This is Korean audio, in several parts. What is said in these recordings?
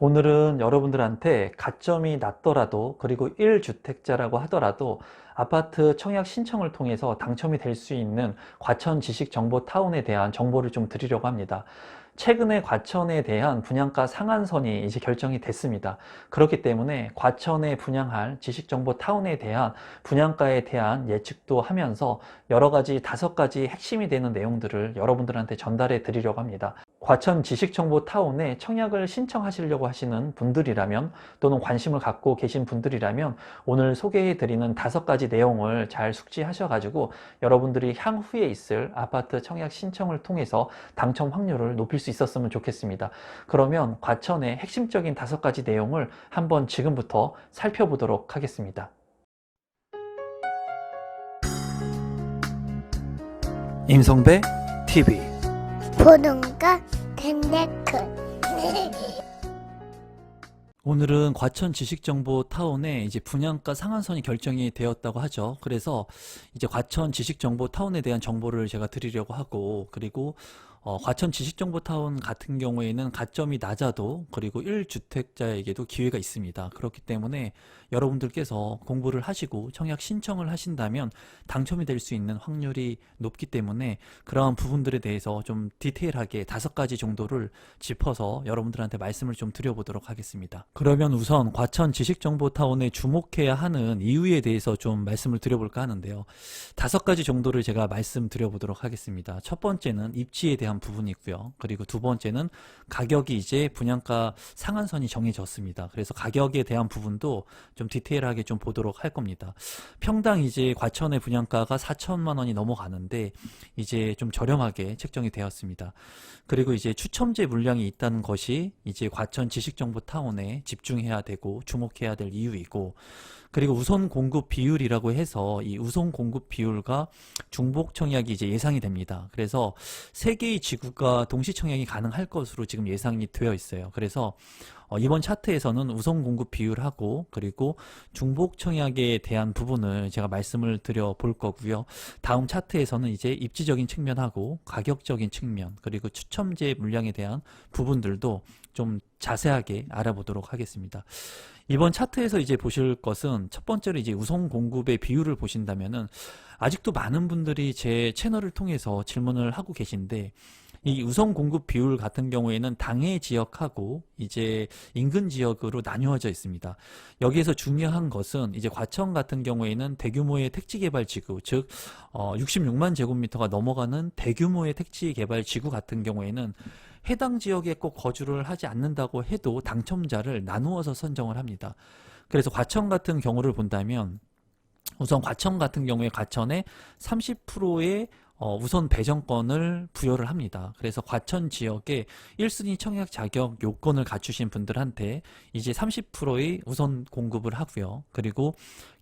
오늘은 여러분들한테 가점이 낮더라도 그리고 1주택자라고 하더라도 아파트 청약 신청을 통해서 당첨이 될 수 있는 과천 지식정보타운에 대한 정보를 좀 드리려고 합니다. 최근에 과천에 대한 분양가 상한선이 이제 결정이 됐습니다. 그렇기 때문에 과천에 분양할 지식정보타운에 대한 분양가에 대한 예측도 하면서 여러 가지 다섯 가지 핵심이 되는 내용들을 여러분들한테 전달해 드리려고 합니다. 과천 지식정보타운에 청약을 신청하시려고 하시는 분들이라면 또는 관심을 갖고 계신 분들이라면 오늘 소개해 드리는 다섯 가지 내용을 잘 숙지하셔가지고 여러분들이 향후에 있을 아파트 청약 신청을 통해서 당첨 확률을 높일 수 있었으면 좋겠습니다. 그러면 과천의 핵심적인 다섯 가지 내용을 한번 지금부터 살펴보도록 하겠습니다. 임성배 TV 보는가 텐데크 오늘은 과천 지식정보타운에 이제 분양가 상한선이 결정이 되었다고 하죠. 그래서 이제 과천 지식정보타운에 대한 정보를 제가 드리려고 하고, 그리고 어, 과천 지식정보타운 같은 경우에는 가점이 낮아도 그리고 1주택자에게도 기회가 있습니다. 그렇기 때문에 여러분들께서 공부를 하시고 청약 신청을 하신다면 당첨이 될 수 있는 확률이 높기 때문에 그러한 부분들에 대해서 좀 디테일하게 다섯 가지 정도를 짚어서 여러분들한테 말씀을 좀 드려보도록 하겠습니다. 그러면 우선 과천 지식정보타운에 주목해야 하는 이유에 대해서 좀 말씀을 드려볼까 하는데요. 다섯 가지 정도를 제가 말씀드려보도록 하겠습니다. 첫 번째는 입지에 대한 부분이고요. 그리고 두 번째는 가격이 이제 분양가 상한선이 정해졌습니다. 그래서 가격에 대한 부분도 좀 디테일하게 좀 보도록 할 겁니다. 평당 이제 과천의 분양가가 4천만 원이 넘어가는데 이제 좀 저렴하게 책정이 되었습니다. 그리고 이제 추첨제 물량이 있다는 것이 이제 과천 지식정보타운에 집중해야 되고 주목해야 될 이유이고 그리고 우선 공급 비율이라고 해서 이 우선 공급 비율과 중복 청약이 이제 예상이 됩니다. 그래서 세 개의 지구가 동시 청약이 가능할 것으로 지금 예상이 되어 있어요. 그래서 어, 이번 차트에서는 우선 공급 비율하고 그리고 중복 청약에 대한 부분을 제가 말씀을 드려 볼 거고요. 다음 차트에서는 이제 입지적인 측면하고 가격적인 측면 그리고 추첨제 물량에 대한 부분들도 좀 자세하게 알아보도록 하겠습니다. 이번 차트에서 이제 보실 것은 첫 번째로 이제 우선 공급의 비율을 보신다면은 아직도 많은 분들이 제 채널을 통해서 질문을 하고 계신데 이 우선 공급 비율 같은 경우에는 당해 지역하고 이제 인근 지역으로 나뉘어져 있습니다. 여기에서 중요한 것은 이제 과천 같은 경우에는 대규모의 택지 개발 지구, 즉 어, 66만 제곱미터가 넘어가는 대규모의 택지 개발 지구 같은 경우에는 해당 지역에 꼭 거주를 하지 않는다고 해도 당첨자를 나누어서 선정을 합니다. 그래서 과천 같은 경우를 본다면 우선 과천 같은 경우에 과천에 30%의 어, 우선 배정권을 부여를 합니다. 그래서 과천 지역에 1순위 청약 자격 요건을 갖추신 분들한테 이제 30%의 우선 공급을 하고요. 그리고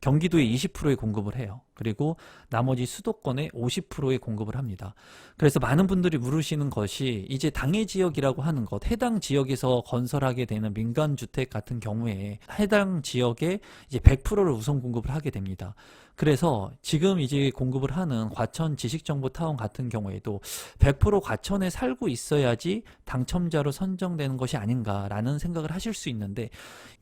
경기도에 20%의 공급을 해요. 그리고 나머지 수도권에 50%의 공급을 합니다. 그래서 많은 분들이 물으시는 것이 이제 당해 지역이라고 하는 것, 해당 지역에서 건설하게 되는 민간 주택 같은 경우에 해당 지역에 이제 100%를 우선 공급을 하게 됩니다. 그래서 지금 이제 공급을 하는 과천 지식정보 타운 같은 경우에도 100% 과천에 살고 있어야지 당첨자로 선정되는 것이 아닌가라는 생각을 하실 수 있는데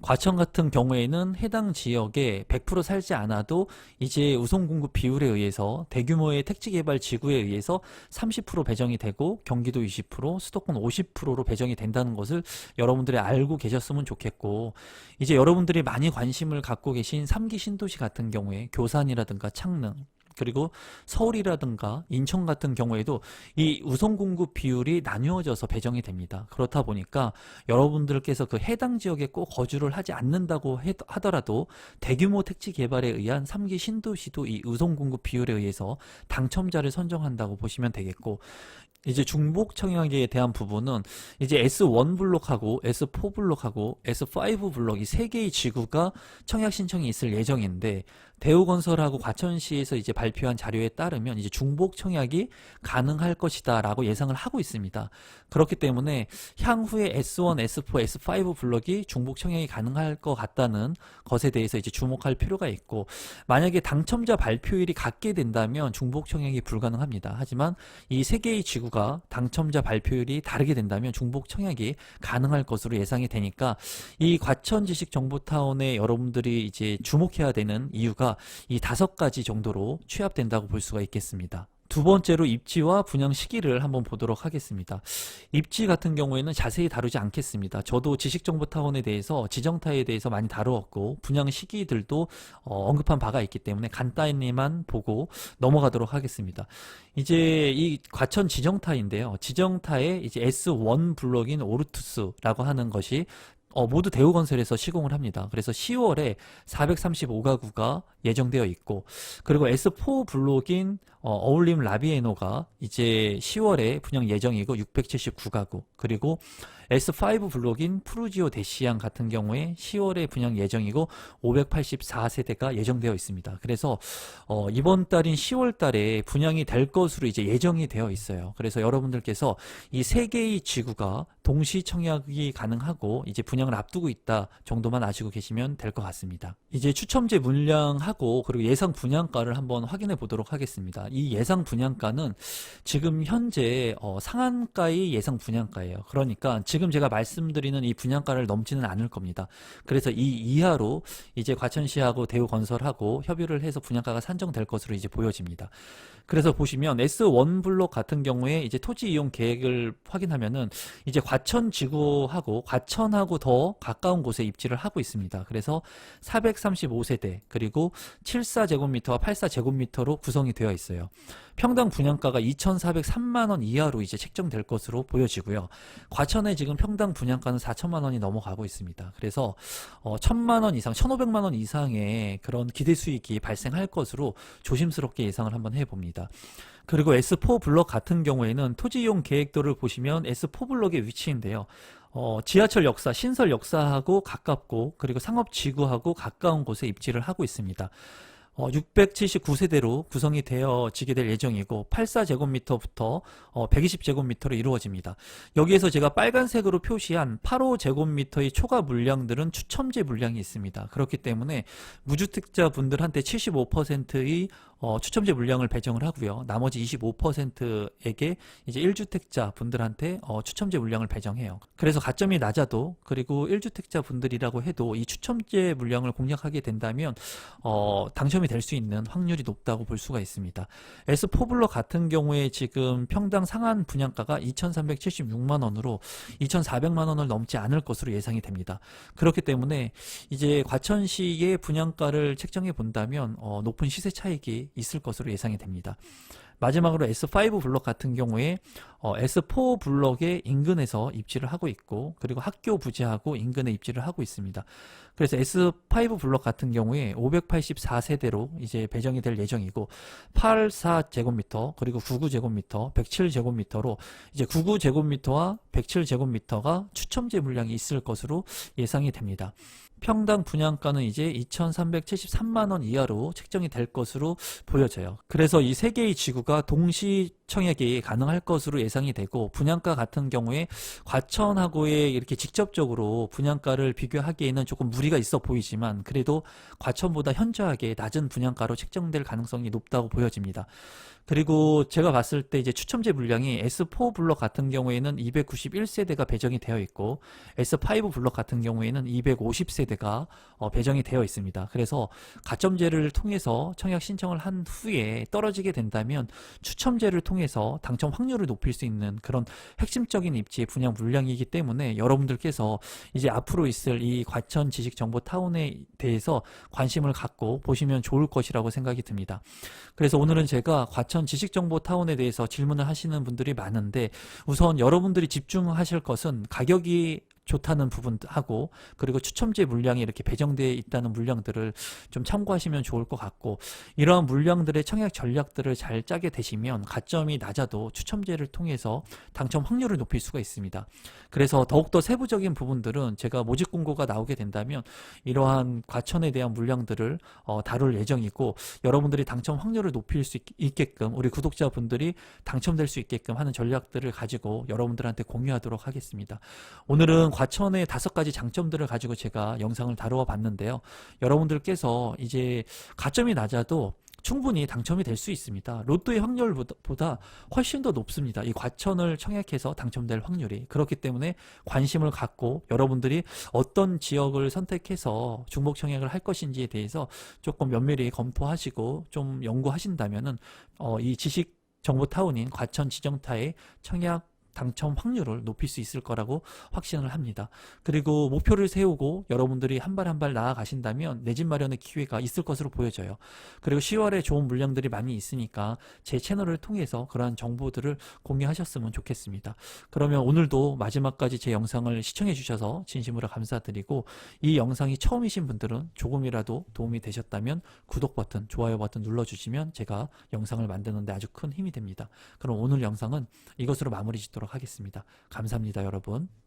과천 같은 경우에는 해당 지역에 100% 살지 않아도 이제 우선 공급 비율에 의해서 대규모의 택지 개발 지구에 의해서 30% 배정이 되고 경기도 20%, 수도권 50%로 배정이 된다는 것을 여러분들이 알고 계셨으면 좋겠고 이제 여러분들이 많이 관심을 갖고 계신 3기 신도시 같은 경우에 교산이라든가 창릉 그리고 서울이라든가 인천 같은 경우에도 이 우선 공급 비율이 나뉘어져서 배정이 됩니다. 그렇다 보니까 여러분들께서 그 해당 지역에 꼭 거주를 하지 않는다고 해- 하더라도 대규모 택지 개발에 의한 3기 신도시도 이 우선 공급 비율에 의해서 당첨자를 선정한다고 보시면 되겠고 이제 중복 청약에 대한 부분은 이제 S1 블록하고 S4 블록하고 S5 블록 이 세 개의 지구가 청약 신청이 있을 예정인데 대우건설하고 과천시에서 이제 발표한 자료에 따르면 이제 중복 청약이 가능할 것이다라고 예상을 하고 있습니다. 그렇기 때문에 향후에 S1, S4, S5 블록이 중복 청약이 가능할 것 같다는 것에 대해서 이제 주목할 필요가 있고 만약에 당첨자 발표일이 같게 된다면 중복 청약이 불가능합니다. 하지만 이 세 개의 지구가 당첨자 발표일이 다르게 된다면 중복 청약이 가능할 것으로 예상이 되니까 이 과천 지식 정보타운에 여러분들이 이제 주목해야 되는 이유 가 이 다섯 가지 정도로 취합된다고 볼 수가 있겠습니다. 두 번째로 입지와 분양 시기를 한번 보도록 하겠습니다. 입지 같은 경우에는 자세히 다루지 않겠습니다. 저도 지식정보타운에 대해서 지정타에 대해서 많이 다루었고 분양 시기들도 어, 언급한 바가 있기 때문에 간단히만 보고 넘어가도록 하겠습니다. 이제 이 과천 지정타인데요. 지정타에 이제 S1 블록인 오르투스라고 하는 것이 어, 모두 대우건설에서 시공을 합니다. 그래서 10월에 435가구가 예정되어 있고, 그리고 S4 블록인 어, 어울림 라비에노가 이제 10월에 분양 예정이고 679가구, 그리고 S5 블록인 프루지오 데시안 같은 경우에 10월에 분양 예정이고 584세대가 예정되어 있습니다. 그래서 어, 이번 달인 10월 달에 분양이 될 것으로 이제 예정이 되어 있어요. 그래서 여러분들께서 이 세 개의 지구가 동시 청약이 가능하고 이제 분양 을 앞두고 있다 정도만 아시고 계시면 될 것 같습니다. 이제 추첨제 물량하고 그리고 예상 분양가를 한번 확인해 보도록 하겠습니다. 이 예상 분양가는 지금 현재 어, 상한가의 예상 분양가예요. 그러니까 지금 제가 말씀드리는 이 분양가를 넘지는 않을 겁니다. 그래서 이 이하로 이제 과천시하고 대우건설하고 협의를 해서 분양가가 산정될 것으로 이제 보여집니다. 그래서 보시면 S1 블록 같은 경우에 이제 토지 이용 계획을 확인하면은 이제 과천 지구하고 과천하고 더 가까운 곳에 입지를 하고 있습니다. 그래서 435세대 그리고 74제곱미터와 84제곱미터로 구성이 되어 있어요. 평당 분양가가 2,403만 원 이하로 이제 책정될 것으로 보여지고요. 과천에 지금 평당 분양가는 4천만 원이 넘어가고 있습니다. 그래서 어, 1,000만 원 이상, 1,500만 원 이상의 그런 기대 수익이 발생할 것으로 조심스럽게 예상을 한번 해봅니다. 그리고 S4 블럭 같은 경우에는 토지 이용 계획도를 보시면 S4 블럭의 위치인데요. 어, 지하철 역사, 신설 역사하고 가깝고 그리고 상업 지구하고 가까운 곳에 입지를 하고 있습니다. 어, 679세대로 구성이 되어지게 될 예정이고 84제곱미터부터 어, 120제곱미터로 이루어집니다. 여기에서 제가 빨간색으로 표시한 85제곱미터의 초과 물량들은 추첨제 물량이 있습니다. 그렇기 때문에 무주택자 분들한테 75%의 어, 추첨제 물량을 배정을 하고요. 나머지 25%에게 이제 1주택자 분들한테 어, 추첨제 물량을 배정해요. 그래서 가점이 낮아도 그리고 1주택자 분들이라고 해도 이 추첨제 물량을 공략하게 된다면 어, 당첨이 될 수 있는 확률이 높다고 볼 수가 있습니다. S4 블럭 같은 경우에 지금 평당 상한 분양가가 2,376만 원으로 2,400만 원을 넘지 않을 것으로 예상이 됩니다. 그렇기 때문에 이제 과천시의 분양가를 책정해 본다면 어, 높은 시세 차익이 있을 것으로 예상이 됩니다. 마지막으로 S5 블럭 같은 경우에 어, S4 블럭의 인근에서 입지를 하고 있고 그리고 학교 부지하고 인근에 입지를 하고 있습니다. 그래서 S5 블럭 같은 경우에 584세대로 이제 배정이 될 예정이고 84제곱미터 그리고 99제곱미터 107제곱미터로 이제 99제곱미터와 107제곱미터가 추첨제 물량이 있을 것으로 예상이 됩니다. 평당 분양가는 이제 2,373만 원 이하로 책정이 될 것으로 보여져요. 그래서 이 세 개의 지구가 동시 청약이 가능할 것으로 예상이 되고 분양가 같은 경우에 과천하고의 이렇게 직접적으로 분양가를 비교하기에는 조금 무리가 있어 보이지만 그래도 과천보다 현저하게 낮은 분양가로 책정될 가능성이 높다고 보여집니다. 그리고 제가 봤을 때 이제 추첨제 물량이 S4 블럭 같은 경우에는 291세대가 배정이 되어 있고 S5 블럭 같은 경우에는 250세대가 어, 배정이 되어 있습니다. 그래서 가점제를 통해서 청약 신청을 한 후에 떨어지게 된다면 추첨제를 통해서 당첨 확률을 높일 수 있는 그런 핵심적인 입지의 분양 물량이기 때문에 여러분들께서 이제 앞으로 있을 이 과천 지식 정보 타운에 대해서 관심을 갖고 보시면 좋을 것이라고 생각이 듭니다. 그래서 오늘은 제가 과천 지식 정보 타운에 대해서 질문을 하시는 분들이 많은데 우선 여러분들이 집중하실 것은 가격이 좋다는 부분하고 그리고 추첨제 물량이 이렇게 배정되어 있다는 물량들을 좀 참고하시면 좋을 것 같고 이러한 물량들의 청약 전략들을 잘 짜게 되시면 가점이 낮아도 추첨제를 통해서 당첨 확률을 높일 수가 있습니다. 그래서 더욱더 세부적인 부분들은 제가 모집 공고가 나오게 된다면 이러한 과천에 대한 물량들을 어, 다룰 예정이고 여러분들이 당첨 확률을 높일 수 있, 있게끔 우리 구독자분들이 당첨될 수 있게끔 하는 전략들을 가지고 여러분들한테 공유하도록 하겠습니다. 오늘은 과천의 다섯 가지 장점들을 가지고 제가 영상을 다루어 봤는데요. 여러분들께서 이제 가점이 낮아도 충분히 당첨이 될 수 있습니다. 로또의 확률보다 훨씬 더 높습니다. 이 과천을 청약해서 당첨될 확률이. 그렇기 때문에 관심을 갖고 여러분들이 어떤 지역을 선택해서 중복 청약을 할 것인지에 대해서 조금 면밀히 검토하시고 좀 연구하신다면은 어, 이 지식 정보 타운인 과천 지정타의 청약 당첨 확률을 높일 수 있을 거라고 확신을 합니다. 그리고 목표를 세우고 여러분들이 한 발 한 발 나아가신다면 내 집 마련의 기회가 있을 것으로 보여져요. 그리고 10월에 좋은 물량들이 많이 있으니까 제 채널을 통해서 그러한 정보들을 공유하셨으면 좋겠습니다. 그러면 오늘도 마지막까지 제 영상을 시청해 주셔서 진심으로 감사드리고 이 영상이 처음이신 분들은 조금이라도 도움이 되셨다면 구독 버튼, 좋아요 버튼 눌러주시면 제가 영상을 만드는데 아주 큰 힘이 됩니다. 그럼 오늘 영상은 이것으로 마무리 짓도록 하겠습니다. 감사합니다, 여러분.